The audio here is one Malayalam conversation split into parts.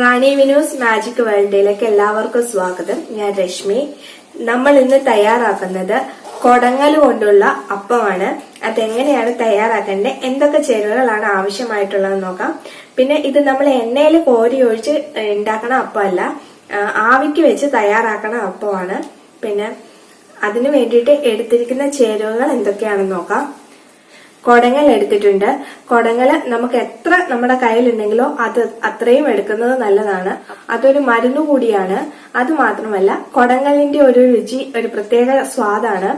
റാണി വിനോസ് മാജിക് വേൾഡിലേക്ക് എല്ലാവർക്കും സ്വാഗതം. ഞാൻ രശ്മി. നമ്മൾ ഇന്ന് തയ്യാറാക്കുന്നത് കൊടങ്ങൽ കൊണ്ടുള്ള അപ്പമാണ്. അതെങ്ങനെയാണ് തയ്യാറാക്കേണ്ടത്? എന്തൊക്കെ ചേരുവകളാണ് ആവശ്യമായിട്ടുള്ളത് നോക്കാം. പിന്നെ ഇത് നമ്മൾ എണ്ണയിൽ കോരി ഒഴിച്ച് ഉണ്ടാക്കണ അപ്പമല്ല. ആവിക്ക് വെച്ച് തയ്യാറാക്കണ അപ്പമാണ്. പിന്നെ അതിനു വേണ്ടിയിട്ട് എടുത്തിരിക്കുന്ന ചേരുവകൾ എന്തൊക്കെയാണെന്ന് നോക്കാം. കൊടങ്ങൽ എടുത്തിട്ടുണ്ട്. കൊടങ്ങൽ നമുക്ക് എത്ര നമ്മുടെ കയ്യിലുണ്ടെങ്കിലോ അത് അത്രയും എടുക്കുന്നത് നല്ലതാണ്. അതൊരു മരുന്ന് കൂടിയാണ്. അത് മാത്രമല്ല കൊടങ്ങലിന്റെ ഒരു രുചി ഒരു പ്രത്യേക സ്വാദാണ്.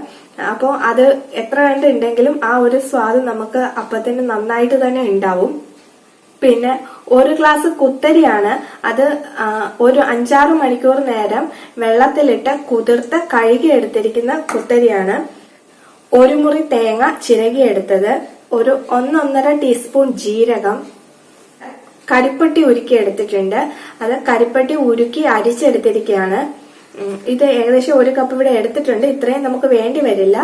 അപ്പോൾ അത് എത്ര കണ്ട് ആ ഒരു സ്വാദ് നമുക്ക് അപ്പത്തിന് നന്നായിട്ട് തന്നെ ഉണ്ടാവും. പിന്നെ ഒരു ഗ്ലാസ് കുത്തരിയാണ്. അത് ഒരു അഞ്ചാറ് മണിക്കൂർ നേരം വെള്ളത്തിലിട്ട് കുതിർത്ത് കഴുകി എടുത്തിരിക്കുന്ന കുത്തരിയാണ്. ഒരു മുറി തേങ്ങ ചിരകിയെടുത്തത് ഒരു ഒന്നൊന്നര ടീസ്പൂൺ ജീരകം. കരിപ്പട്ടി ഉരുക്കി എടുത്തിട്ടുണ്ട് അത് കരിപ്പട്ടി ഉരുക്കി അരിച്ചെടുത്തിരിക്കുകയാണ്. ഇത് ഏകദേശം ഒരു കപ്പ് ഇവിടെ എടുത്തിട്ടുണ്ട്. ഇത്രയും നമുക്ക് വേണ്ടി വരില്ല.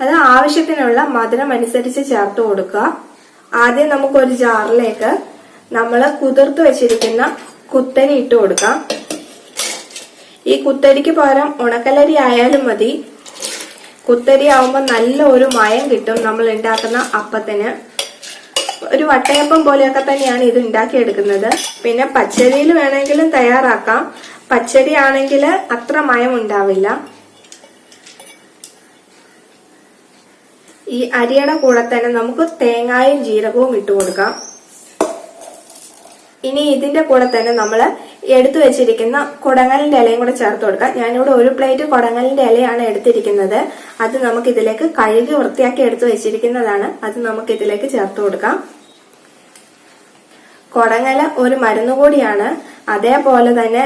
അത് ആവശ്യത്തിനുള്ള മധുരം അനുസരിച്ച് ചേർത്ത് കൊടുക്കുക. ആദ്യം നമുക്ക് ഒരു ജാറിലേക്ക് നമ്മൾ കുതിർത്ത് വെച്ചിരിക്കുന്ന കുത്തരി ഇട്ട് കൊടുക്കാം. ഈ കുത്തരിക്ക് പകരം ഉണക്കലരി ആയാലും മതി. കുത്തരി ആവുമ്പോൾ നല്ല ഒരു മയം കിട്ടും നമ്മൾ ഉണ്ടാക്കുന്ന അപ്പത്തിന്. ഒരു വട്ടയപ്പം പോലെയൊക്കെ തന്നെയാണ് ഇത് ഉണ്ടാക്കിയെടുക്കുന്നത്. പിന്നെ പച്ചരിയിൽ വേണമെങ്കിലും തയ്യാറാക്കാം. പച്ചരി ആണെങ്കിൽ അത്ര മയം ഉണ്ടാവില്ല. ഈ അരിയുടെ കൂടെ തന്നെ നമുക്ക് തേങ്ങായും ജീരകവും ഇട്ട് കൊടുക്കാം. ഇനി ഇതിന്റെ കൂടെ തന്നെ നമ്മൾ എടുത്തു വെച്ചിരിക്കുന്ന കുടങ്ങലിന്റെ ഇലയും കൂടെ ചേർത്ത് കൊടുക്കാം. ഞാനിവിടെ ഒരു പ്ലേറ്റ് കുടങ്ങലിന്റെ ഇലയാണ് എടുത്തിരിക്കുന്നത്. അത് നമുക്ക് ഇതിലേക്ക് കഴുകി വൃത്തിയാക്കി എടുത്തു വെച്ചിരിക്കുന്നതാണ്. അത് നമുക്ക് ഇതിലേക്ക് ചേർത്ത് കൊടുക്കാം. കുടങ്ങല ഒരു മരുന്ന് കൂടിയാണ്. അതേപോലെ തന്നെ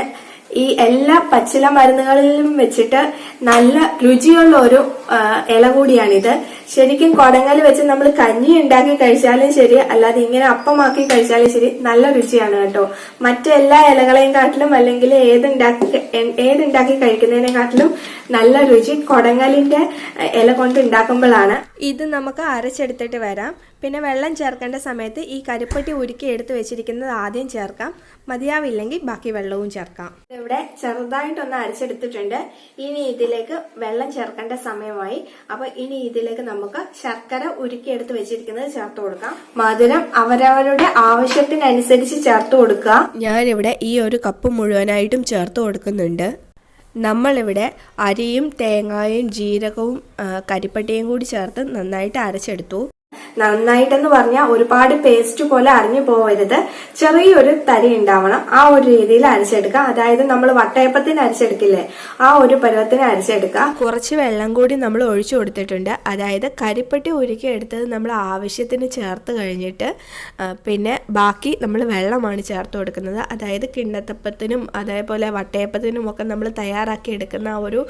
ഈ എല്ലാ പച്ചില മരുന്നുകളിലും വെച്ചിട്ട് നല്ല രുചിയുള്ള ഒരു ഇല കൂടിയാണിത്. ശരിക്കും കൊടങ്ങൽ വെച്ച് നമ്മൾ കഞ്ഞി ഉണ്ടാക്കി കഴിച്ചാലും ശരി അല്ലാതെ ഇങ്ങനെ അപ്പമാക്കി കഴിച്ചാലും ശരി നല്ല രുചിയാണ് കേട്ടോ. മറ്റെല്ലാ ഇലകളെയും കാട്ടിലും അല്ലെങ്കിൽ ഏതുണ്ടാക്കി ഏതുണ്ടാക്കി കഴിക്കുന്നതിനെക്കാട്ടിലും നല്ല രുചി കൊടങ്ങലിന്റെ ഇല കൊണ്ട് ഉണ്ടാക്കുമ്പോഴാണ്. ഇത് നമുക്ക് അരച്ചെടുത്തിട്ട് വരാം. പിന്നെ വെള്ളം ചേർക്കേണ്ട സമയത്ത് ഈ കരിപ്പട്ടി ഉരുക്കി എടുത്ത് വെച്ചിരിക്കുന്നത് ആദ്യം ചേർക്കാം. മതിയാവില്ലെങ്കിൽ ബാക്കി വെള്ളവും ചേർക്കാം. ഇവിടെ ചെറുതായിട്ടൊന്ന് അരച്ചെടുത്തിട്ടുണ്ട്. ഇനി ഇതിലേക്ക് വെള്ളം ചേർക്കേണ്ട സമയമായി. അപ്പൊ ഇനി ഇതിലേക്ക് നമുക്ക് ശർക്കര ഉരുക്കി എടുത്ത് വെച്ചിരിക്കുന്നത് ചേർത്ത് കൊടുക്കാം. മധുരം അവരവരുടെ ആവശ്യത്തിനനുസരിച്ച് ചേർത്ത് കൊടുക്കുക. ഞാനിവിടെ ഈ ഒരു കപ്പ് മുഴുവനായിട്ടും ചേർത്ത് കൊടുക്കുന്നുണ്ട്. നമ്മളിവിടെ അരിയും തേങ്ങായും ജീരകവും കരിപ്പട്ടിയും കൂടി ചേർത്ത് നന്നായിട്ട് അരച്ചെടുത്തു. നന്നായിട്ടെന്ന് പറഞ്ഞാൽ ഒരുപാട് പേസ്റ്റ് പോലെ അരിഞ്ഞു പോവരുത്. ചെറിയൊരു തരി ഉണ്ടാവണം. ആ ഒരു രീതിയിൽ അരച്ചെടുക്കുക. അതായത് നമ്മൾ വട്ടയപ്പത്തിന് അരച്ചെടുക്കില്ലേ? ആ ഒരു പരുവത്തിന് അരച്ചെടുക്കുക. കുറച്ച് വെള്ളം കൂടി നമ്മൾ ഒഴിച്ചു കൊടുത്തിട്ടുണ്ട്. അതായത് കരിപ്പട്ടി ഉരുക്കി എടുത്തത് നമ്മൾ ആവശ്യത്തിന് ചേർത്ത് കഴിഞ്ഞിട്ട് പിന്നെ ബാക്കി നമ്മൾ വെള്ളമാണ് ചേർത്ത് കൊടുക്കുന്നത്. അതായത് കിണ്ണത്തപ്പത്തിനും അതേപോലെ വട്ടയപ്പത്തിനും ഒക്കെ നമ്മൾ തയ്യാറാക്കി എടുക്കുന്ന ആ ഒരു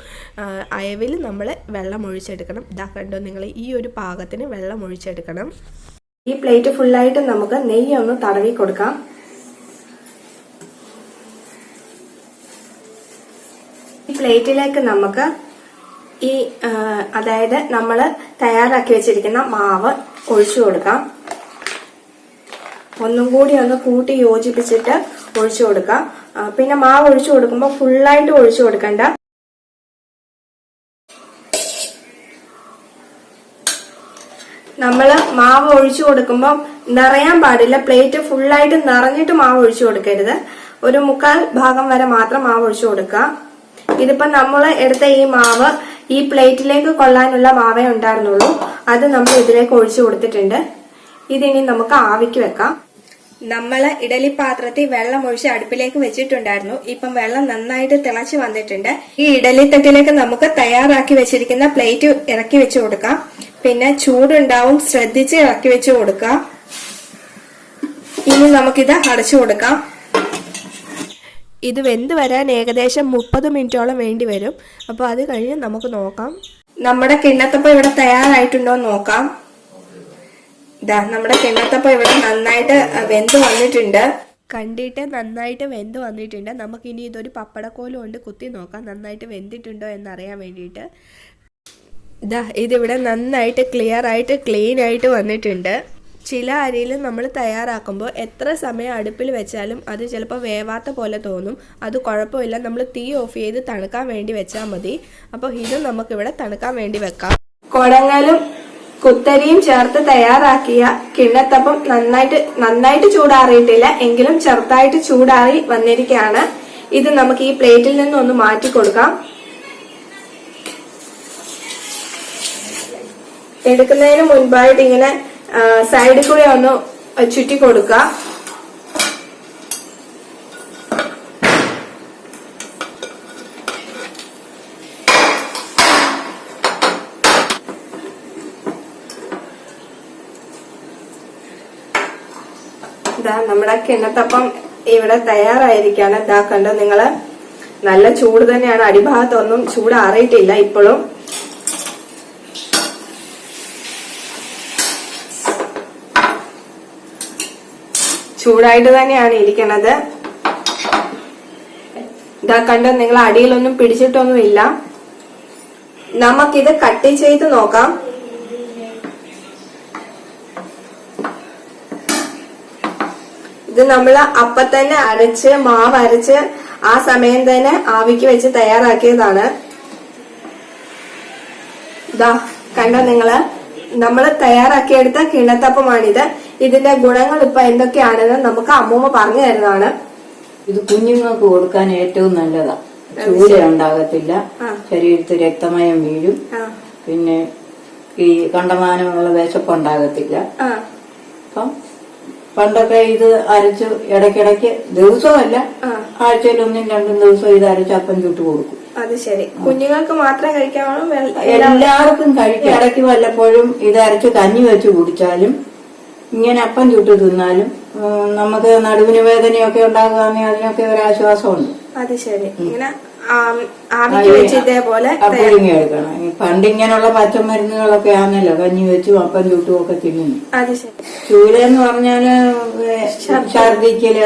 അയവിൽ നമ്മൾ വെള്ളം ഒഴിച്ചെടുക്കണം. ഇതാ കണ്ടോ നിങ്ങൾ ഈ ഒരു പാകത്തിന് വെള്ളം ഒഴിച്ചെടുക്കണം ഈ പ്ലേറ്റ് ഫുള്ളായിട്ട് നമുക്ക് നെയ്യ് ഒന്ന് തടവി കൊടുക്കാം. ഈ പ്ലേറ്റിലേക്ക് നമുക്ക് ഈ അതായത് നമ്മൾ തയ്യാറാക്കി വെച്ചിരിക്കുന്ന മാവ് ഒഴിച്ചു കൊടുക്കാം. ഒന്നും കൂടി ഒന്ന് കൂട്ടി യോജിപ്പിച്ചിട്ട് ഒഴിച്ചു കൊടുക്കാം. പിന്നെ മാവ് ഒഴിച്ചു കൊടുക്കുമ്പോൾ ഫുള്ളായിട്ട് ഒഴിച്ചു കൊടുക്കണ്ട. നമ്മൾ മാവ് ഒഴിച്ചു കൊടുക്കുമ്പോൾ നിറയാൻ പാടില്ല. പ്ലേറ്റ് ഫുള്ളായിട്ട് നിറഞ്ഞിട്ട് മാവ് ഒഴിച്ചു കൊടുക്കരുത്. ഒരു മുക്കാൽ ഭാഗം വരെ മാത്രം മാവ് ഒഴിച്ചു കൊടുക്കുക. ഇതിപ്പോ നമ്മൾ എടുത്ത ഈ മാവ് ഈ പ്ലേറ്റിലേക്ക് കൊള്ളാനുള്ള മാവേ ഉണ്ടായിരുന്നുള്ളൂ. അത് നമ്മൾ ഇതിലേക്ക് ഒഴിച്ചു കൊടുത്തിട്ടുണ്ട്. ഇതിനി നമുക്ക് ആവിക്ക് വെക്കാം. നമ്മൾ ഇഡലി പാത്രത്തിൽ വെള്ളം ഒഴിച്ച് അടുപ്പിലേക്ക് വെച്ചിട്ടുണ്ടായിരുന്നു. ഇപ്പം വെള്ളം നന്നായിട്ട് തിളച്ച് വന്നിട്ടുണ്ട്. ഈ ഇഡലി തട്ടിലേക്ക് നമുക്ക് തയ്യാറാക്കി വെച്ചിരിക്കുന്ന പ്ലേറ്റ് ഇറക്കി വെച്ചു കൊടുക്കാം. പിന്നെ ചൂടുണ്ടാവും. ശ്രദ്ധിച്ച് ഇളക്കി വെച്ച് കൊടുക്കാം. ഇനി നമുക്കിത് അടച്ചു കൊടുക്കാം. ഇത് വെന്ത് വരാൻ ഏകദേശം മുപ്പത് മിനിറ്റോളം വേണ്ടി വരും. അപ്പോൾ അത് കഴിഞ്ഞ് നമുക്ക് നോക്കാം. നമ്മുടെ കിണ്ണത്തപ്പം ഇവിടെ തയ്യാറായിട്ടുണ്ടോ എന്ന് നോക്കാം. ഇതാ നമ്മുടെ കിണ്ണത്തപ്പം ഇവിടെ നന്നായിട്ട് വെന്ത് വന്നിട്ടുണ്ട്. കണ്ടിട്ട് നന്നായിട്ട് വെന്ത് വന്നിട്ടുണ്ട്. നമുക്കിനി ഇതൊരു പപ്പടക്കോലും കൊണ്ട് കുത്തി നോക്കാം. നന്നായിട്ട് വെന്തിട്ടുണ്ടോ എന്നറിയാൻ വേണ്ടിയിട്ട്. ഇതാ ഇതിവിടെ നന്നായിട്ട് ക്ലിയർ ആയിട്ട് ക്ലീൻ ആയിട്ട് വന്നിട്ടുണ്ട്. ചില അരിയിൽ നമ്മൾ തയ്യാറാക്കുമ്പോൾ എത്ര സമയം അടുപ്പിൽ വെച്ചാലും അത് ചിലപ്പോൾ വേവാത്ത പോലെ തോന്നും. അത് കുഴപ്പമില്ല. നമ്മൾ തീ ഓഫ് ചെയ്ത് തണുക്കാൻ വേണ്ടി വെച്ചാൽ മതി. അപ്പോൾ ഇതും നമുക്കിവിടെ തണുക്കാൻ വേണ്ടി വെക്കാം. കുടങ്ങലും കുത്തരിയും ചേർത്ത് തയ്യാറാക്കിയ കിണ്ണത്തപ്പം നന്നായിട്ട് നന്നായിട്ട് ചൂടാറിയിട്ടില്ല. എങ്കിലും ചെറുതായിട്ട് ചൂടാറി വന്നിരിക്കുകയാണ്. ഇത് നമുക്ക് ഈ പ്ലേറ്റിൽ നിന്ന് ഒന്ന് മാറ്റി കൊടുക്കാം. എടുക്കുന്നതിന് മുൻപായിട്ട് ഇങ്ങനെ സൈഡിൽ കൂടെ ഒന്ന് ചുറ്റി കൊടുക്കുക ഇതാ നമ്മുടെ കിണ്ണത്തപ്പം ഇവിടെ തയ്യാറായിരിക്കാണ് ഇതാ കണ്ടോ നിങ്ങൾ? നല്ല ചൂട് തന്നെയാണ്. അടിഭാഗത്തൊന്നും ചൂട് അറിയിട്ടില്ല ഇപ്പോഴും. ചൂടായിട്ട് തന്നെയാണ് ഇരിക്കണത്. ഇതാ കണ്ടോ നിങ്ങൾ അടിയിലൊന്നും പിടിച്ചിട്ടൊന്നുമില്ല. നമുക്കിത് കട്ട് ചെയ്ത് നോക്കാം. ഇത് നമ്മൾ അപ്പ തന്നെ അരച്ച് മാവ് അരച്ച് ആ സമയം തന്നെ ആവിക്ക് വെച്ച് തയ്യാറാക്കിയതാണ്. ഇതാ കണ്ടോ നിങ്ങൾ? നമ്മൾ തയ്യാറാക്കിയെടുത്ത കിണ്ണത്തപ്പമാണിത് ഇതിന്റെ ഗുണങ്ങൾ ഇപ്പൊ എന്തൊക്കെയാണെന്ന് നമുക്ക് അമ്മൂമ്മ പറഞ്ഞു തരുന്നതാണ്. ഇത് കുഞ്ഞുങ്ങൾക്ക് കൊടുക്കാൻ ഏറ്റവും നല്ലതാ. ചൂല ഉണ്ടാകത്തില്ല. ശരീരത്തിൽ രക്തമയം വീഴും. പിന്നെ ഈ കണ്ടമാനമുള്ള വിശപ്പുണ്ടാകത്തില്ല അപ്പം പണ്ടൊക്കെ ഇത് അരച്ച് ഇടയ്ക്കിടയ്ക്ക് ദിവസമല്ല ആഴ്ചയിൽ ഒന്നും രണ്ടും ദിവസം ഇത് അരച്ച് അപ്പം ചുട്ട് കൊടുക്കും. അത് ശരി. കുഞ്ഞുങ്ങൾക്ക് മാത്രം കഴിക്കാവുള്ളൂ? വെള്ള- എല്ലാവർക്കും കഴിക്കും. ഇടയ്ക്ക് വല്ലപ്പോഴും ഇത് അരച്ച് കഞ്ഞി വെച്ച് കുടിച്ചാലും ഇങ്ങനെ അപ്പം ചുട്ട് തിന്നാലും നമുക്ക് നടുവിന് വേദനയൊക്കെ ഉണ്ടാകുകയാണെങ്കിൽ അതിനൊക്കെ ഒരു ആശ്വാസമുണ്ട്. അത് ശരി. ഇങ്ങനെ ഇതേപോലെ എടുക്കണം. പണ്ട് ഇങ്ങനെയുള്ള പച്ചമരുന്നുകളൊക്കെ ആണല്ലോ കഞ്ഞി വെച്ചും അപ്പം ചുട്ടും ഒക്കെ തിന്നുന്നു ചൂല എന്ന് പറഞ്ഞാൽ ഛർദിക്കൽ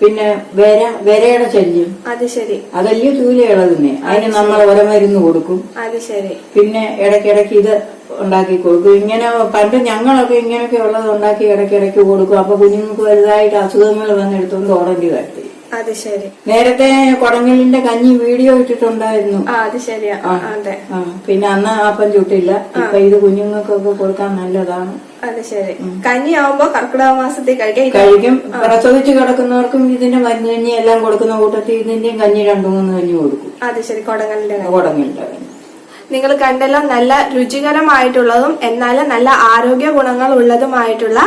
പിന്നെ വര വരയുടെ ശല്യം. അത് ശരി. അതല്ലേ ചൂല തന്നെ. അതിന് നമ്മൾ ഒരമരുന്ന് കൊടുക്കും. അത് ശരി. പിന്നെ ഇടയ്ക്കിടയ്ക്ക് ഇത് ഉണ്ടാക്കി കൊടുക്കും. ഇങ്ങനെ പണ്ട് ഞങ്ങളൊക്കെ ഇങ്ങനെയൊക്കെ ഉള്ളത് ഉണ്ടാക്കി ഇടയ്ക്കിടയ്ക്ക് കൊടുക്കും. അപ്പൊ കുഞ്ഞുങ്ങൾക്ക് വലുതായിട്ട് അസുഖങ്ങൾ വന്നെടുത്തോണ്ട് ഓടേണ്ടി വരത്തില്ല അത് ശരി. നേരത്തെ കൊടങ്ങലിന്റെ കഞ്ഞി വീഡിയോ ഇട്ടിട്ടുണ്ടായിരുന്നു. ആ അത് ശരിയാ. അതെ. പിന്നെ അന്ന് അപ്പം ചുട്ടില്ല. ഇപ്പൊ ഇത് കുഞ്ഞുങ്ങൾക്കൊക്കെ കൊടുക്കാൻ നല്ലതാണ്. അത് ശരി. കഞ്ഞി ആവുമ്പോ കർക്കിടക മാസത്തിൽ കഴിക്കാം. കഴിക്കും പ്രസവിച്ച് കിടക്കുന്നവർക്കും ഇതിന്റെ മഞ്ഞ കഞ്ഞി എല്ലാം കൊടുക്കുന്ന കൂട്ടത്തിൽ ഇതിന്റെയും കഞ്ഞി രണ്ടു മൂന്ന് കഞ്ഞി കൊടുക്കും. അത് ശരി. കൊടങ്ങലിന്റെ കൊടങ്ങലിന്റെ കഞ്ഞി. നിങ്ങൾ കണ്ടല്ലോ നല്ല രുചികരമായിട്ടുള്ളതും എന്നാൽ നല്ല ആരോഗ്യ ഗുണങ്ങൾ ഉള്ളതുമായിട്ടുള്ള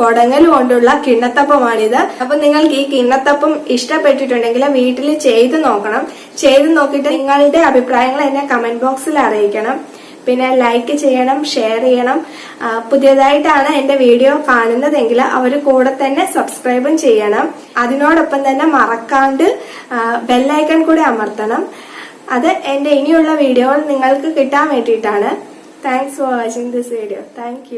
കൊടങ്ങൽ കൊണ്ടുള്ള കിണ്ണത്തപ്പമാണിത്. അപ്പൊ നിങ്ങൾക്ക് ഈ കിണ്ണത്തപ്പം ഇഷ്ടപ്പെട്ടിട്ടുണ്ടെങ്കിൽ വീട്ടിൽ ചെയ്ത് നോക്കണം. ചെയ്ത് നോക്കിയിട്ട് നിങ്ങളുടെ അഭിപ്രായങ്ങൾ എന്നെ കമന്റ് ബോക്സിൽ അറിയിക്കണം. പിന്നെ ലൈക്ക് ചെയ്യണം ഷെയർ ചെയ്യണം. പുതിയതായിട്ടാണ് എന്റെ വീഡിയോ കാണുന്നതെങ്കിൽ അവർ കൂടെ തന്നെ സബ്സ്ക്രൈബും ചെയ്യണം. അതിനോടൊപ്പം തന്നെ മറക്കാണ്ട് ബെല്ലൈക്കൺ കൂടി അമർത്തണം. അത് എന്റെ ഇനിയുള്ള വീഡിയോകൾ നിങ്ങൾക്ക് കിട്ടാൻ വേണ്ടിയിട്ടാണ്. Thanks for watching this video thank